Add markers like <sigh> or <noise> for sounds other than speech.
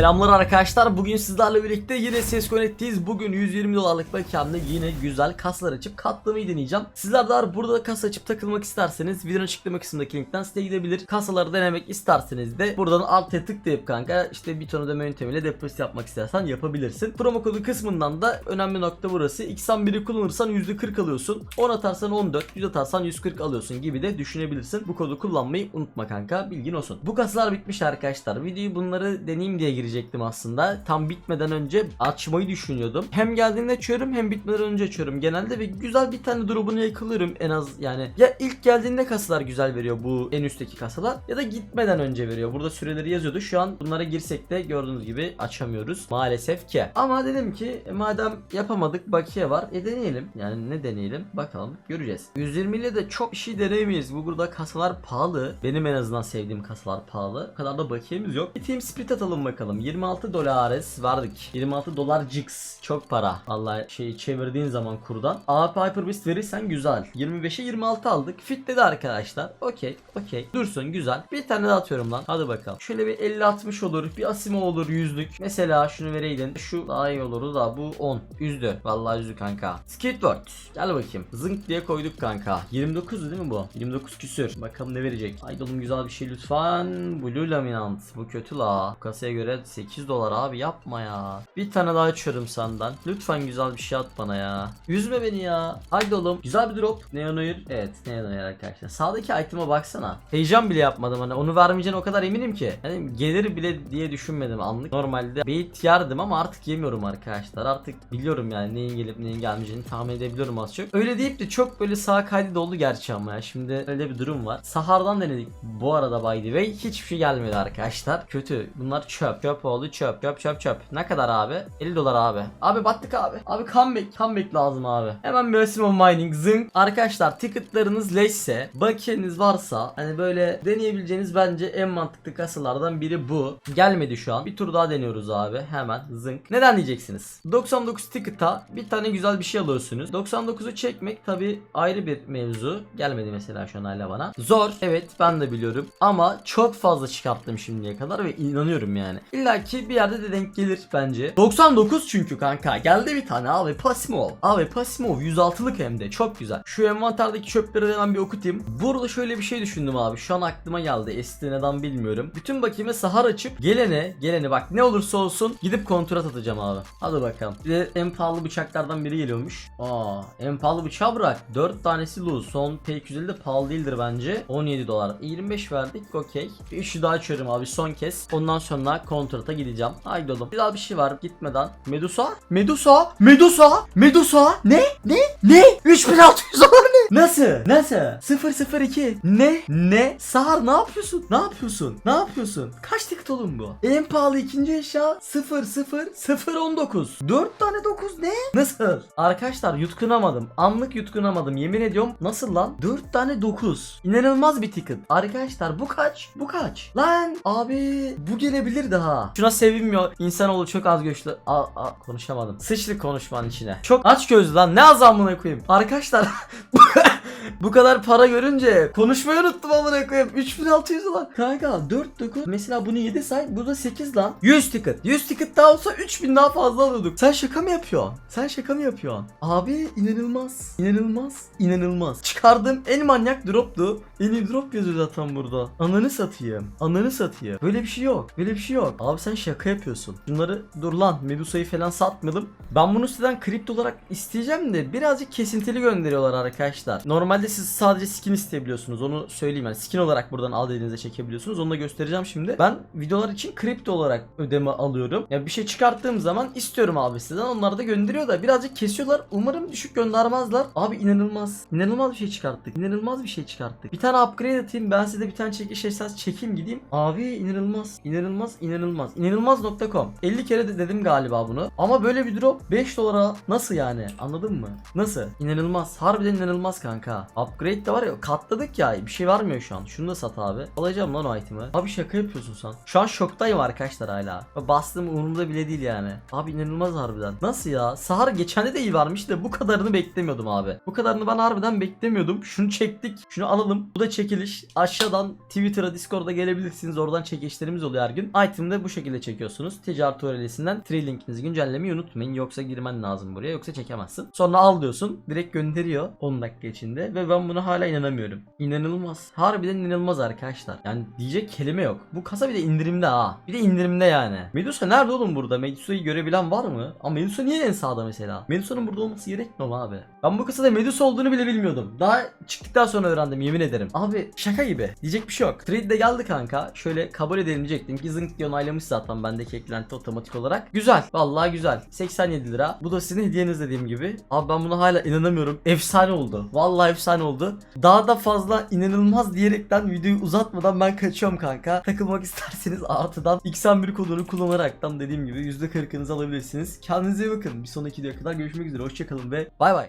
Selamlar arkadaşlar. Bugün sizlerle birlikte yine ses Connect'teyiz. Bugün 120 dolarlık mekanda yine güzel kasalar açıp katlamayı deneyeceğim. Sizler de burada kasa açıp takılmak isterseniz videonun açıklama kısmındaki linkten siteye gidebilir. Kasaları denemek isterseniz de buradan alta tıklayıp kanka işte bir ton ödeme yöntemiyle depozit yapmak istersen yapabilirsin. Promo kodu kısmından da önemli nokta burası. X'an biri kullanırsan %40 alıyorsun. 10 atarsan 14, 100 atarsan 140 alıyorsun gibi de düşünebilirsin. Bu kodu kullanmayı unutma kanka bilgin olsun. Bu kasalar bitmiş arkadaşlar. Videoyu bunları deneyeyim diye girecektim aslında. Tam bitmeden önce açmayı düşünüyordum. Hem geldiğinde açıyorum hem bitmeden önce açıyorum genelde ve güzel bir tane drop'unu yakalıyorum en az yani. Ya ilk geldiğinde kasalar güzel veriyor bu en üstteki kasalar ya da gitmeden önce veriyor. Burada süreleri yazıyordu. Şu an bunlara girsek de gördüğünüz gibi açamıyoruz maalesef ki. Ama dedim ki e, madem yapamadık bakiye var e deneyelim. Yani ne deneyelim bakalım göreceğiz. 120 ile de çok bir şey deneyemeyiz. Bu burada kasalar pahalı. Benim en azından sevdiğim kasalar pahalı. O kadar da bakiyemiz yok. Bir team split atalım bakalım. 26 dolares verdik. 26 dolar jigs. Çok para. Vallahi şeyi çevirdiğin zaman kurdan. AP Hyper Beast verirsen güzel. 25'e 26 aldık. Fit dedi arkadaşlar. Okey. Okey. Dursun güzel. Bir tane daha atıyorum lan. Hadi bakalım. Şöyle bir 50-60 olur. Bir Asimo olur yüzlük. Mesela şunu vereydin. Şu daha iyi olurdu da bu 10. Üzdü. Vallahi üzdü kanka. Skateboard. Gel bakayım. Zınk diye koyduk kanka. 29 değil mi bu? 29 küsür. Bakalım ne verecek. Haydi oğlum güzel bir şey lütfen. Blue Laminant. Bu kötü la. Kasaya göre 8 dolar abi yapma ya. Bir tane daha açıyorum senden. Lütfen güzel bir şey at bana ya. Üzme beni ya. Haydi oğlum. Güzel bir drop. Neonoir. Evet Neonoir arkadaşlar. Sağdaki item'a baksana. Heyecan bile yapmadım hani. Onu vermeyeceğine o kadar eminim ki. Hani gelir bile diye düşünmedim anlık. Normalde bait yerdim ama artık yemiyorum arkadaşlar. Artık biliyorum yani neyin gelip neyin gelmeyeceğini tahmin edebiliyorum az çok. Öyle deyip de çok böyle sağ kaydı doldu gerçi ama ya. Şimdi öyle bir durum var. Sahar'dan denedik. Bu arada by the way hiçbir şey gelmedi arkadaşlar. Kötü. Bunlar çöp. Çöp oldu çöp. Çöp çöp çöp. Ne kadar abi? 50 dolar abi. Abi battık abi. Abi comeback. Comeback lazım abi. Hemen bir Asimo Mining zınk. Arkadaşlar ticketlarınız leşse, bakiyeniz varsa hani böyle deneyebileceğiniz bence en mantıklı kasalardan biri bu. Gelmedi şu an. Bir tur daha deniyoruz abi. Hemen zınk. Neden diyeceksiniz? 99 ticket'a bir tane güzel bir şey alıyorsunuz. 99'u çekmek tabi ayrı bir mevzu. Gelmedi mesela şu an hala bana. Zor. Evet ben de biliyorum. Ama çok fazla çıkarttım şimdiye kadar ve inanıyorum yani. İlla ki bir yerde de denk gelir bence. 99 çünkü kanka. Geldi bir tane abi Pasimov. Abi Pasimov 106'lık hem de çok güzel. Şu envanterdeki çöpleri hemen bir okutayım. Burada şöyle bir şey düşündüm abi. Şu an aklıma geldi. Esti neden bilmiyorum. Bütün bakime sahar açıp gelene gelene bak ne olursa olsun gidip kontrat atacağım abi. Hadi bakalım. Bir de en pahalı bıçaklardan biri geliyormuş. Aa en pahalı bıçağı bırak. 4 tanesi loose. Son P250 de pahalı değildir bence. 17 dolar. 25 verdik okey. Üçü daha açıyorum abi son kez. Ondan sonra kontrata gideceğim. Haydi oğlum. Güzel bir şey var gitmeden. Medusa? Medusa? Medusa? Medusa? Ne? Ne? Ne? 3600 dolar ne? Nasıl? Nasıl? 002. Ne? Ne? Sahar ne yapıyorsun? Ne yapıyorsun? Ne yapıyorsun? Kaç ticket oğlum bu? En pahalı ikinci eşya 0 0 0 19. 4 tane 9 ne? Nasıl? Arkadaşlar yutkunamadım. Anlık yutkunamadım. Yemin ediyorum. Nasıl lan? 4 tane 9. İnanılmaz bir ticket. Arkadaşlar bu kaç? Bu kaç? Lan abi bu gelebilir daha. Şuna sevinmiyor. İnsanoğlu çok az göçlü. Aa, aa konuşamadım. Sıçtık konuşmanın içine. Çok aç gözlü lan. Ne azamına koyayım. Arkadaşlar <laughs> Bu kadar para görünce konuşmayı unuttum amına koyayım. 3600 lan. Kanka 4 9 mesela bunu 7 say bu da 8 lan. 100 ticket. 100 ticket daha olsa 3000 daha fazla alıyorduk. Sen şaka mı yapıyorsun? Sen şaka mı yapıyorsun? Abi inanılmaz. İnanılmaz. İnanılmaz. Çıkardığım en manyak droptu. En iyi drop yazıyor zaten burada. Ananı satayım. Ananı satayım. Böyle bir şey yok. Böyle bir şey yok. Abi sen şaka yapıyorsun. Bunları dur lan Medusa'yı falan satmadım. Ben bunu sizden kripto olarak isteyeceğim de birazcık kesintili gönderiyorlar arkadaşlar. Normalde siz sadece skin isteyebiliyorsunuz. Onu söyleyeyim yani skin olarak buradan al dediğinizde çekebiliyorsunuz. Onu da göstereceğim şimdi. Ben videolar için kripto olarak ödeme alıyorum. Ya bir şey çıkarttığım zaman istiyorum abi sizden. Onlar da gönderiyor da birazcık kesiyorlar. Umarım düşük göndermezler. Abi inanılmaz. İnanılmaz bir şey çıkarttık. İnanılmaz bir şey çıkarttık. Bir tane upgrade atayım. Ben size bir tane çekiş esas çekeyim gideyim. Abi inanılmaz. İnanılmaz. inanılmaz. İnanılmaz.com 50 kere de dedim galiba bunu. Ama böyle bir drop 5 dolara nasıl yani? Anladın mı? Nasıl? İnanılmaz. Harbiden inanılmaz kanka. Upgrade de var ya katladık ya bir şey vermiyor şu an. Şunu da sat abi. Alacağım lan o itemi. Abi şaka yapıyorsun sen. Şu an şoktayım arkadaşlar hala. Bastığım umurumda bile değil yani. Abi inanılmaz harbiden. Nasıl ya? Sahar geçende de iyi varmış da bu kadarını beklemiyordum abi. Bu kadarını ben harbiden beklemiyordum. Şunu çektik. Şunu alalım. Bu da çekiliş. Aşağıdan Twitter'a Discord'a gelebilirsiniz. Oradan çekişlerimiz oluyor her gün. Item'ı bu şekilde çekiyorsunuz. Ticaret öğrelisinden tree linkinizi güncellemeyi unutmayın. Yoksa girmen lazım buraya. Yoksa çekemezsin. Sonra al diyorsun. Direkt gönderiyor 10 dakika içinde. Ve ben buna hala inanamıyorum. İnanılmaz. Harbiden inanılmaz arkadaşlar. Yani diyecek kelime yok. Bu kasa bir de indirimde ha. Bir de indirimde yani. Medusa nerede oğlum burada? Medusa'yı görebilen var mı? Ama Medusa niye en sağda mesela? Medusa'nın burada olması gerekmiyor mu abi? Ben bu kasada Medusa olduğunu bile bilmiyordum. Daha çıktıktan sonra öğrendim yemin ederim. Abi şaka gibi. Diyecek bir şey yok. Trade de geldi kanka. Şöyle kabul edelim diyecektim ki zınk diye onaylamış zaten bendeki eklenti otomatik olarak. Güzel. Vallahi güzel. 87 lira. Bu da sizin hediyeniz dediğim gibi. Abi ben buna hala inanamıyorum. Efsane oldu. Vallahi efsane oldu. Daha da fazla inanılmaz diyerekten videoyu uzatmadan ben kaçıyorum kanka. Takılmak <laughs> isterseniz artıdan X11 kodunu kullanaraktan dediğim gibi %40'ınızı alabilirsiniz. Kendinize iyi bakın. Bir sonraki videoya kadar görüşmek üzere. Hoşçakalın ve bay bay.